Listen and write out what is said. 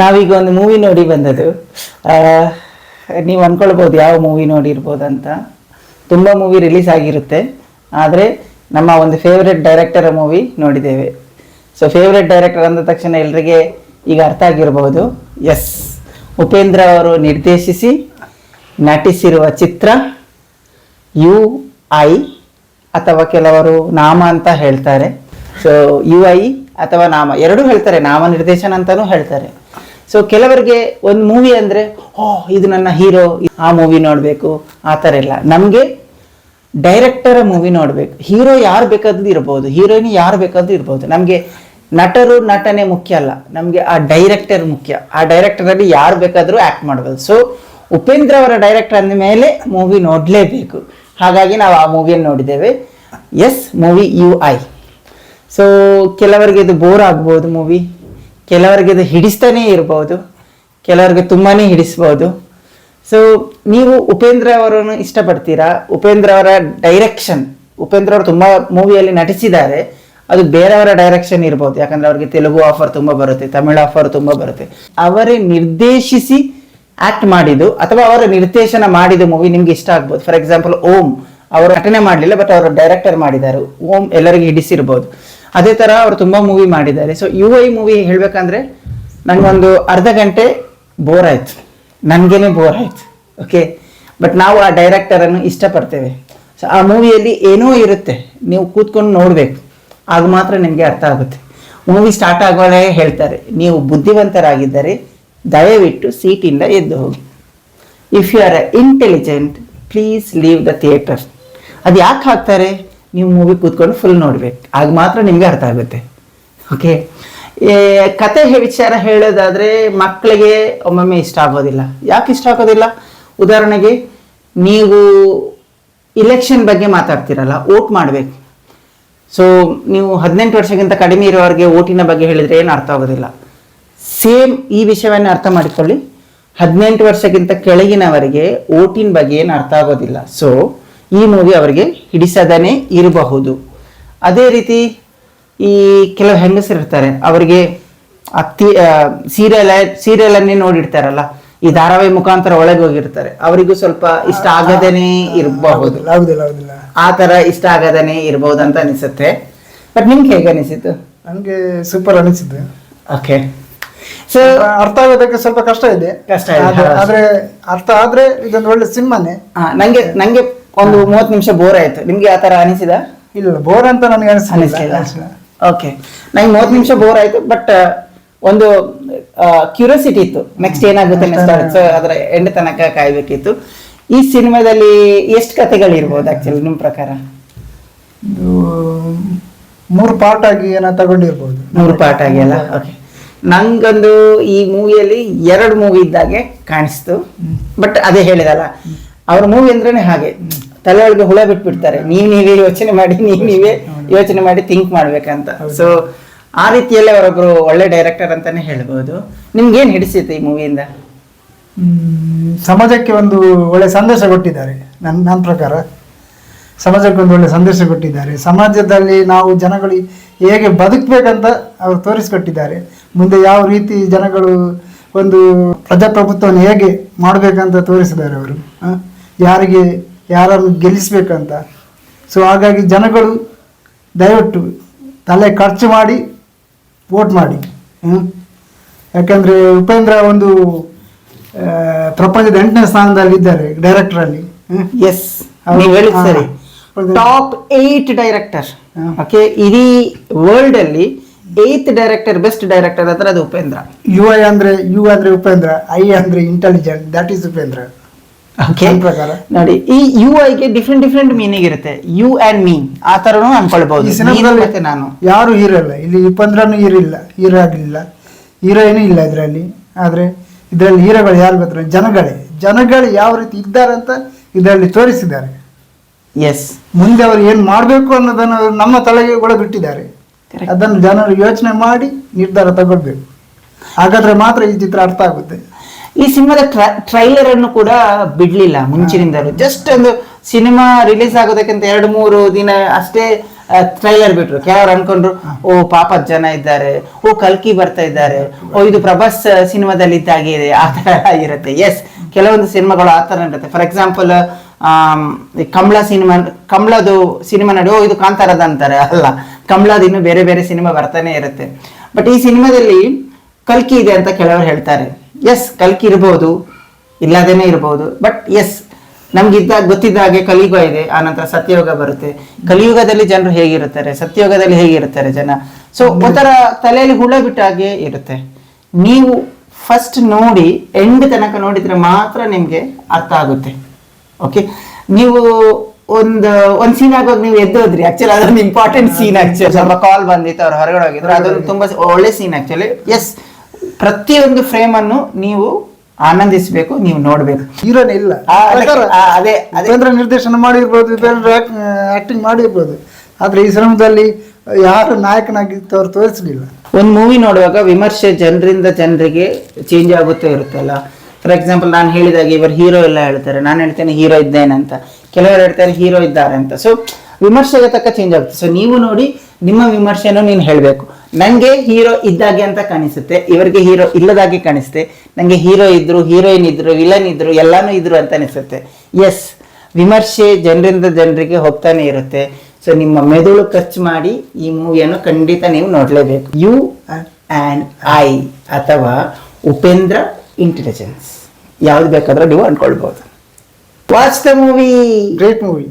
ನಾವೀಗ ಒಂದು ಮೂವಿ ನೋಡಿ ಬಂದದ್ದು. ನೀವು ಅಂದ್ಕೊಳ್ಬೋದು ಯಾವ ಮೂವಿ ನೋಡಿರ್ಬೋದು ಅಂತ. ತುಂಬ ಮೂವಿ ರಿಲೀಸ್ ಆಗಿರುತ್ತೆ. ಆದರೆ ನಮ್ಮ ಒಂದು ಫೇವ್ರೆಟ್ ಡೈರೆಕ್ಟರ್ ಮೂವಿ ನೋಡಿದ್ದೇವೆ. ಸೊ ಫೇವ್ರೆಟ್ ಡೈರೆಕ್ಟರ್ ಅಂದ ತಕ್ಷಣ ಎಲ್ರಿಗೆ ಈಗ ಅರ್ಥ ಆಗಿರಬಹುದು ಎಸ್ ಉಪೇಂದ್ರ ಅವರು ನಿರ್ದೇಶಿಸಿ ನಟಿಸಿರುವ ಚಿತ್ರ ಯು ಐ ಅಥವಾ ಕೆಲವರು ನಾಮ ಅಂತ ಹೇಳ್ತಾರೆ. ಸೊ ಯು ಐ ಅಥವಾ ನಾಮ ಎರಡೂ ಹೇಳ್ತಾರೆ. ನಾಮ ನಿರ್ದೇಶನ ಅಂತಲೂ ಹೇಳ್ತಾರೆ. ಸೊ ಕೆಲವರಿಗೆ ಒಂದು ಮೂವಿ ಅಂದರೆ, ಓ, ಇದು ನನ್ನ ಹೀರೋ ಆ ಮೂವಿ ನೋಡಬೇಕು. ಆ ಥರ ಎಲ್ಲ ನಮಗೆ ಡೈರೆಕ್ಟರ ಮೂವಿ ನೋಡಬೇಕು. ಹೀರೋ ಯಾರು ಬೇಕಾದ್ರೂ ಇರ್ಬೋದು. ಹೀರೋಯಿನ್ ಯಾರು ಬೇಕಾದ್ರೂ ಇರ್ಬೋದು. ನಮಗೆ ನಟರು, ನಟನೆ ಮುಖ್ಯ ಅಲ್ಲ. ನಮಗೆ ಆ ಡೈರೆಕ್ಟರ್ ಮುಖ್ಯ. ಆ ಡೈರೆಕ್ಟರಲ್ಲಿ ಯಾರು ಬೇಕಾದರೂ ಆ್ಯಕ್ಟ್ ಮಾಡ್ಬೋದು. ಸೊ ಉಪೇಂದ್ರ ಅವರ ಡೈರೆಕ್ಟರ್ ಅಂದ ಮೇಲೆ ಮೂವಿ ನೋಡಲೇಬೇಕು. ಹಾಗಾಗಿ ನಾವು ಆ ಮೂವಿಯನ್ನು ನೋಡಿದ್ದೇವೆ. Yes movie U I so ಕೆಲವರಿಗೆ ಇದು ಬೋರ್ ಆಗ್ಬೋದು ಮೂವಿ ಕೆಲವರಿಗೆ ಇದು ಹಿಡಿಸ್ತಾನೆ ಇರ್ಬೋದು, ಕೆಲವರಿಗೆ ತುಂಬಾ ಹಿಡಿಸ್ಬೋದು. ಸೊ ನೀವು ಉಪೇಂದ್ರ ಅವರನ್ನು ಇಷ್ಟಪಡ್ತೀರಾ? ಉಪೇಂದ್ರ ಅವರ ಡೈರೆಕ್ಷನ್ ಉಪೇಂದ್ರ ಅವರು ತುಂಬ ಮೂವಿಯಲ್ಲಿ ನಟಿಸಿದ್ದಾರೆ, ಅದು ಬೇರೆಯವರ ಡೈರೆಕ್ಷನ್ ಇರ್ಬೋದು. ಯಾಕಂದ್ರೆ ಅವರಿಗೆ ತೆಲುಗು ಆಫರ್ ತುಂಬ ಬರುತ್ತೆ, ತಮಿಳು ಆಫರ್ ತುಂಬ ಬರುತ್ತೆ. ಅವರೇ ನಿರ್ದೇಶಿಸಿ ಆಕ್ಟ್ ಮಾಡಿದ್ದು, ಅಥವಾ ಅವರ ನಿರ್ದೇಶನ ಮಾಡಿದ ಮೂವಿ ನಿಮ್ಗೆ ಇಷ್ಟ ಆಗ್ಬೋದು. ಫಾರ್ ಎಕ್ಸಾಂಪಲ್ ಓಂ, ಅವರು ನಟನೆ ಮಾಡಲಿಲ್ಲ ಬಟ್ ಅವರು ಡೈರೆಕ್ಟರ್ ಮಾಡಿದ್ದಾರೆ. ಓಂ ಎಲ್ಲರಿಗೂ ಹಿಡಿಸಿರ್ಬೋದು. ಅದೇ ತರ ಅವ್ರು ತುಂಬಾ ಮೂವಿ ಮಾಡಿದ್ದಾರೆ. ಸೊ ಯು ಐ ಮೂವಿ ಹೇಳ್ಬೇಕಂದ್ರೆ ನಂಗೊಂದು ಅರ್ಧ ಗಂಟೆ ಬೋರ್ ಆಯ್ತು. ನನ್ಗೇನೆ ಬೋರ್ ಆಯ್ತು. ಓಕೆ ಬಟ್ ನಾವು ಆ ಡೈರೆಕ್ಟರ್ ಅನ್ನು ಇಷ್ಟಪಡ್ತೇವೆ. ಸೊ ಆ ಮೂವಿಯಲ್ಲಿ ಏನೋ ಇರುತ್ತೆ. ನೀವು ಕೂತ್ಕೊಂಡು ನೋಡ್ಬೇಕು. ಆಗ ಮಾತ್ರ ನಿಮಗೆ ಅರ್ಥ ಆಗುತ್ತೆ. ಮೂವಿ ಸ್ಟಾರ್ಟ್ ಆಗೋಳೆ ಹೇಳ್ತಾರೆ. ನೀವು ಬುದ್ಧಿವಂತರಾಗಿದ್ದರೆ ದಯವಿಟ್ಟು ಸೀಟಿಂದ ಎದ್ದು ಹೋಗಿ. If you are intelligent please leave the theatre ಅದು ಯಾಕೆ ಹಾಕ್ತಾರೆ? ನೀವು ಮೂವಿ ಕೂತ್ಕೊಂಡು ಫುಲ್ ನೋಡಬೇಕು. ಆಗ ಮಾತ್ರ ನಿಮಗೆ ಅರ್ಥ ಆಗುತ್ತೆ. ಓಕೆ ಕತೆ ವಿಚಾರ ಹೇಳೋದಾದ್ರೆ ಮಕ್ಕಳಿಗೆ ಒಮ್ಮೊಮ್ಮೆ ಇಷ್ಟ ಆಗೋದಿಲ್ಲ. ಯಾಕೆ ಇಷ್ಟ ಆಗೋದಿಲ್ಲ? ಉದಾಹರಣೆಗೆ, ನೀವು ಇಲೆಕ್ಷನ್ ಬಗ್ಗೆ ಮಾತಾಡ್ತಿರಲ್ಲ ಓಟ್ ಮಾಡಬೇಕು. ಸೊ ನೀವು ಹದಿನೆಂಟು ವರ್ಷಕ್ಕಿಂತ ಕಡಿಮೆ ಇರೋರಿಗೆ ಓಟಿನ ಬಗ್ಗೆ ಹೇಳಿದ್ರೆ ಏನು ಅರ್ಥ ಆಗೋದಿಲ್ಲ. ಸೇಮ್ ಈ ವಿಷಯವನ್ನು ಅರ್ಥ ಮಾಡಿಕೊಳ್ಳಿ. ಹದಿನೆಂಟು ವರ್ಷಕ್ಕಿಂತ ಕೆಳಗಿನವರಿಗೆ ಓಟಿನ ಬಗ್ಗೆ ಏನು ಅರ್ಥ ಆಗೋದಿಲ್ಲ. ಸೊ ಈ ಮೂವಿ ಅವರಿಗೆ ಹಿಡಿಸದನೇ ಇರಬಹುದು. ಅದೇ ರೀತಿ ಈ ಕೆಲವು ಹೆಂಗಸರು ಇರ್ತಾರೆ ಅವರಿಗೆ ಅತ್ತಿ ಸೀರಿಯಲ್ ಸೀರಿಯಲ್ ಅನ್ನೇ ನೋಡಿರ್ತಾರಲ್ಲ ಈ ಧಾರಾವಾಹಿ ಮುಖಾಂತರ ಒಳಗೆ ಹೋಗಿರ್ತಾರೆ ಅವರಿಗೂ ಸ್ವಲ್ಪ ಇಷ್ಟ ಆಗದೇನೆ ಇರಬಹುದು. ಆ ತರ ಇಷ್ಟ ಆಗದೇನೆ ಇರಬಹುದು ಅಂತ ಅನಿಸುತ್ತೆ. ಬಟ್ ನಿಮ್ಗೆ ಹೇಗೆ ಅನಿಸಿತು ನನಗೆ ಸೂಪರ್ ಅನಿಸಿತು ಓಕೆ ಸೊ ಅರ್ಥ ಆಗೋದಕ್ಕೆ ಸ್ವಲ್ಪ ಕಷ್ಟ ಇದೆ. ಕಷ್ಟ ಇದೆ. ಆದ್ರೆ ಅರ್ಥ ಆದ್ರೆ ಇದೊಂದು ಒಳ್ಳೆ ಸಿನಿಮಾನೇ. ನಂಗೆ ನಂಗೆ ಒಂದು ಮೂವತ್ತು ನಿಮಿಷ ಬೋರ್ ಆಯ್ತು. ನಿಮ್ಗೆ ಆ ತರ ಅನಿಸಿದ? ಇಲ್ಲ ಬೋರ್ ಅಂತ ನನಗೆ ಅನಿಸ್ಲಿಲ್ಲ. ಅನಿಸ್ಲಿಲ್ಲ. ಓಕೆ ನಂಗೆ ಮೂವತ್ತು ನಿಮಿಷ ಬೋರ್ ಆಯ್ತು ಬಟ್ ಒಂದು ಕ್ಯೂರಿಯಾಸಿಟಿ ಇತ್ತು. ನೆಕ್ಸ್ಟ್ ಏನಾಗುತ್ತೆ ಅದರ ಎಂಡ್ ತನಕ ಕಾಯ್ಬೇಕಿತ್ತು. ಈ ಸಿನಿಮಾದಲ್ಲಿ ಎಷ್ಟು ಕಥೆಗಳಿರ್ಬೋದು ಆಕ್ಚುಲಿ ನಿಮ್ಮ ಪ್ರಕಾರ? ಮೂರು ಪಾರ್ಟ್ ಆಗಿ ಏನೋ ತಗೊಂಡಿರ್ಬೋದು. ಮೂರು ಪಾರ್ಟ್ ಆಗಿಲ್ಲ ಓಕೆ ನಂಗೊಂದು ಈ ಮೂವಿಯಲ್ಲಿ ಎರಡು ಮೂವಿ ಇದ್ದಾಗೆ ಕಾಣಿಸ್ತು. ಬಟ್ ಅದೇ ಹೇಳಿದಲ್ಲ. ಅವ್ರ ಮೂವಿ ಅಂದ್ರೇನೆ ಹಾಗೆ. ತಲೆ ಒಳಗೆ ಹುಳ ಬಿಟ್ಬಿಡ್ತಾರೆ. ನೀವ್ ನೀವೇ ಯೋಚನೆ ಮಾಡಿ ನೀವ್ ನೀವೇ ಯೋಚನೆ ಮಾಡಿ ಥಿಂಕ್ ಮಾಡ್ಬೇಕಂತ. ಸೊ ಆ ರೀತಿಯಲ್ಲೇ ಅವರೊಬ್ರು ಒಳ್ಳೆ ಡೈರೆಕ್ಟರ್ ಅಂತಾನೆ ಹೇಳ್ಬೋದು. ನಿಮ್ಗೇನು ಹಿಡಿಸಿತ್ತು ಈ ಮೂವಿಯಿಂದ? ಸಮಾಜಕ್ಕೆ ಒಂದು ಒಳ್ಳೆ ಸಂದೇಶ ಕೊಟ್ಟಿದ್ದಾರೆ. ನನ್ನ ನನ್ನ ಪ್ರಕಾರ ಸಮಾಜಕ್ಕೆ ಒಂದು ಒಳ್ಳೆ ಸಂದೇಶ ಕೊಟ್ಟಿದ್ದಾರೆ. ಸಮಾಜದಲ್ಲಿ ನಾವು ಜನಗಳು ಹೇಗೆ ಬದುಕಬೇಕಂತ ಅವರು ತೋರಿಸಿಕೊಟ್ಟಿದ್ದಾರೆ. ಮುಂದೆ ಯಾವ ರೀತಿ ಜನಗಳು ಒಂದು ಪ್ರಜಾಪ್ರಭುತ್ವವನ್ನು ಹೇಗೆ ಮಾಡಬೇಕಂತ ತೋರಿಸಿದ್ದಾರೆ ಅವರು? ಯಾರಿಗೆ ಯಾರನ್ನು ಗೆಲ್ಲಿಸ್ಬೇಕಂತ. ಸೊ ಹಾಗಾಗಿ ಜನಗಳು ದಯವಿಟ್ಟು ತಲೆ ಖರ್ಚು ಮಾಡಿ ವೋಟ್ ಮಾಡಿ. ಯಾಕಂದರೆ ಉಪೇಂದ್ರ ಒಂದು ಪ್ರಪಂಚದ ಎಂಟನೇ ಸ್ಥಾನದಲ್ಲಿ ಇದ್ದಾರೆ ಡೈರೆಕ್ಟರಲ್ಲಿ ಎಸ್. ಸರಿ. ಟಾಪ್ ಏಟ್ ಡೈರೆಕ್ಟರ್ ಓಕೆ ಇಡೀ ವರ್ಲ್ಡ್ ಅಲ್ಲಿ ಏತ್ ಡೈರೆಕ್ಟರ್ ಬೆಸ್ಟ್ ಡೈರೆಕ್ಟರ್ ಅಂದ್ರೆ ಅದು ಉಪೇಂದ್ರ. ಯು ಐ ಅಂದ್ರೆ ಯು ಅಂದ್ರೆ ಉಪೇಂದ್ರ ಐ ಅಂದ್ರೆ ಇಂಟೆಲಿಜೆಂಟ್ ದಟ್ ಈಸ್ ಉಪೇಂದ್ರ. ಪ್ರಕಾರ. ನೋಡಿ ಈ ಯು ಐಗೆ ಡಿಫ್ರೆಂಟ್ ಡಿಫ್ರೆಂಟ್ ಮೀನಿಂಗ್ ಇರುತ್ತೆ. ಯು ಅಂಡ್ ಮೀ ಆ ತರನು ಅನ್ಕೊಳ್ಬಹುದು ನೀನು. ಯಾರು ಹೀರೋ ಇಲ್ಲ. ಇಲ್ಲಿ ಉಪೇಂದ್ರನು ಹೀರೋ ಆಗಲಿಲ್ಲ ಹೀರೋಯಿನ್ ಇಲ್ಲ ಇದರಲ್ಲಿ. ಆದ್ರೆ ಇದರಲ್ಲಿ ಹೀರೋಗಳು ಯಾರು ಬರ್ತಾರೆ ಜನಗಳೇ. ಜನಗಳು ಯಾವ ರೀತಿ ಇದ್ದಾರೆ ಅಂತ ಇದರಲ್ಲಿ ತೋರಿಸಿದ್ದಾರೆ. ಎಸ್ ಮುಂದೆ ಅವರು ಏನ್ ಮಾಡ್ಬೇಕು ಅನ್ನೋದನ್ನು ನಮ್ಮ ತಲೆಗೆ ಒಳಗಿಟ್ಟಿದ್ದಾರೆ. ಅದನ್ನು ಜನರು ಯೋಚನೆ ಮಾಡಿ ನಿರ್ಧಾರ ತಗೊಳ್ಬೇಕು. ಹಾಗಾದ್ರೆ ಮಾತ್ರ ಈ ಚಿತ್ರ ಅರ್ಥ ಆಗುತ್ತೆ. ಈ ಸಿನಿಮಾದ ಟ್ರೈಲರ್ ಅನ್ನು ಕೂಡ ಬಿಡ್ಲಿಲ್ಲ ಮುಂಚಿನಿಂದಲೂ. ಜಸ್ಟ್ ಒಂದು ಸಿನಿಮಾ ರಿಲೀಸ್ ಆಗೋದಕ್ಕಿಂತ ಎರಡು ಮೂರು ದಿನ ಅಷ್ಟೇ ಟ್ರೈಲರ್ ಬಿಟ್ರು. ಕೆಲವರು ಅನ್ಕೊಂಡ್ರು ಓ ಪಾಪದ ಜನ ಇದ್ದಾರೆ. ಓ ಕಲ್ಕಿ ಬರ್ತಾ ಇದ್ದಾರೆ. ಓ ಇದು ಪ್ರಭಾಸ್ ಸಿನಿಮಾದಲ್ಲಿ ಇದ್ದಾಗೆ ಆತರ ಆ ತರ ಇರುತ್ತೆ. ಎಸ್ ಕೆಲವೊಂದು ಸಿನಿಮಾಗಳು ಆ ತರ ಇರುತ್ತೆ. ಫಾರ್ ಎಕ್ಸಾಂಪಲ್ ಕಮಲ ಸಿನಿಮಾ ಕಮಲದು ಸಿನಿಮಾ ನೋಡಿ ಓ ಇದು ಕಾಂತಾರದ ಅಂತಾರೆ. ಅಲ್ಲ ಕಮಲದ ಇನ್ನು ಬೇರೆ ಬೇರೆ ಸಿನಿಮಾ ಬರ್ತಾನೆ ಇರುತ್ತೆ. ಬಟ್ ಈ ಸಿನಿಮಾದಲ್ಲಿ ಕಲ್ಕಿ ಇದೆ ಅಂತ ಕೆಲವರು ಹೇಳ್ತಾರೆ. ಎಸ್ ಕಲ್ಕಿ ಇರ್ಬೋದು ಇಲ್ಲದೇನೆ ಇರ್ಬೋದು ಬಟ್ ಎಸ್ ನಮ್ಗಿದ್ದಾಗ ಗೊತ್ತಿದ್ದ ಹಾಗೆ ಕಲಿಯುಗ ಇದೆ ಆನಂತರ ಸತ್ಯಯೋಗ ಬರುತ್ತೆ. ಕಲಿಯುಗದಲ್ಲಿ ಜನರು ಹೇಗಿರುತ್ತಾರೆ ಸತ್ಯಯುಗದಲ್ಲಿ ಹೇಗಿರುತ್ತಾರೆ ಜನ? ಸೊ ಒಂಥರ ತಲೆಯಲ್ಲಿ ಹುಳ ಬಿಟ್ಟ ಹಾಗೆ ಇರುತ್ತೆ. ನೀವು ಫಸ್ಟ್ ನೋಡಿ ಎಂಡ್ ತನಕ ನೋಡಿದ್ರೆ ಮಾತ್ರ ನಿಮ್ಗೆ ಅರ್ಥ ಆಗುತ್ತೆ. ಓಕೆ ನೀವು ಒಂದು ಒಂದ್ ಸೀನ್ ಆಗುವಾಗ ನೀವು ಎದ್ದೋದ್ರಿ ಆಕ್ಚುಲಿ ಅದೊಂದು ಇಂಪಾರ್ಟೆಂಟ್ ಸೀನ್ ಆಕ್ಚುಲಿ ಸ್ವಲ್ಪ ಕಾಲ್ ಬಂದಿತ್ತು ಅವ್ರು ಹೊರಗಡೆ ಹೋಗಿದ್ರು ಅದೊಂದು ತುಂಬಾ ಒಳ್ಳೆ ಸೀನ್ ಆಕ್ಚುಲಿ ಎಸ್ ಪ್ರತಿಯೊಂದು ಫ್ರೇಮ್ ಅನ್ನು ನೀವು ಆನಂದಿಸಬೇಕು ನೀವು ನೋಡ್ಬೇಕು. ಹೀರೋನೇ ಇಲ್ಲ. ಅದೇ ಉಪೇಂದ್ರ ನಿರ್ದೇಶನ ಮಾಡಿರ್ಬೋದು ಉಪೇಂದ್ರ ಆಕ್ಟಿಂಗ್ ಮಾಡಿರ್ಬೋದು. ಆದ್ರೆ ಈ ಸಿನಿಮಾದಲ್ಲಿ ಯಾರು ನಾಯಕನಾಗಿದ್ದವ್ರು ತೋರಿಸಲಿಲ್ಲ. ಒಂದು ಮೂವಿ ನೋಡುವಾಗ ವಿಮರ್ಶೆ ಜನರಿಂದ ಜನರಿಗೆ ಚೇಂಜ್ ಆಗುತ್ತೆ ಇರುತ್ತಲ್ಲ ಫಾರ್ ಎಕ್ಸಾಂಪಲ್ ನಾನು ಹೇಳಿದಾಗ ಇವರು ಹೀರೋ ಎಲ್ಲ ಹೇಳ್ತಾರೆ ನಾನು ಹೇಳ್ತೇನೆ ಹೀರೋ ಇದ್ದೇನೆ ಅಂತ ಕೆಲವರು ಹೇಳ್ತಾರೆ ಹೀರೋ ಇದ್ದಾರೆ ಅಂತ ಸೊ ವಿಮರ್ಶೆಗೆ ತಕ್ಕ ಚೇಂಜ್ ಆಗುತ್ತೆ. ಸೊ ನೀವು ನೋಡಿ ನಿಮ್ಮ ವಿಮರ್ಶೆನೂ ನೀನು ಹೇಳಬೇಕು. ನನಗೆ ಹೀರೋ ಇದ್ದಾಗೆ ಅಂತ ಕಾಣಿಸುತ್ತೆ, ಇವರಿಗೆ ಹೀರೋ ಇಲ್ಲದಾಗೆ ಕಾಣಿಸುತ್ತೆ ನನಗೆ ಹೀರೋ ಇದ್ರು, ಹೀರೋಯಿನ್ ಇದ್ರು, ವಿಲನ್ ಇದ್ರು, ಎಲ್ಲಾನು ಇದ್ರು ಅಂತ ಅನಿಸುತ್ತೆ. ಎಸ್ ವಿಮರ್ಶೆ ಜನರಿಂದ ಜನರಿಗೆ ಹೋಗ್ತಾನೆ ಇರುತ್ತೆ. ಸೊ ನಿಮ್ಮ ಮೆದುಳು ಖರ್ಚು ಮಾಡಿ ಈ ಮೂವಿಯನ್ನು ಖಂಡಿತ ನೀವು ನೋಡಲೇಬೇಕು. ಯು ಆ್ಯಂಡ್ ಐ ಅಥವಾ ಉಪೇಂದ್ರ ಇಂಟೆಲಿಜೆನ್ಸ್ ಯಾವ್ದು ಬೇಕಾದ್ರೂ ನೀವು ಅಂದ್ಕೊಳ್ಬೋದು. Watch the movie great movie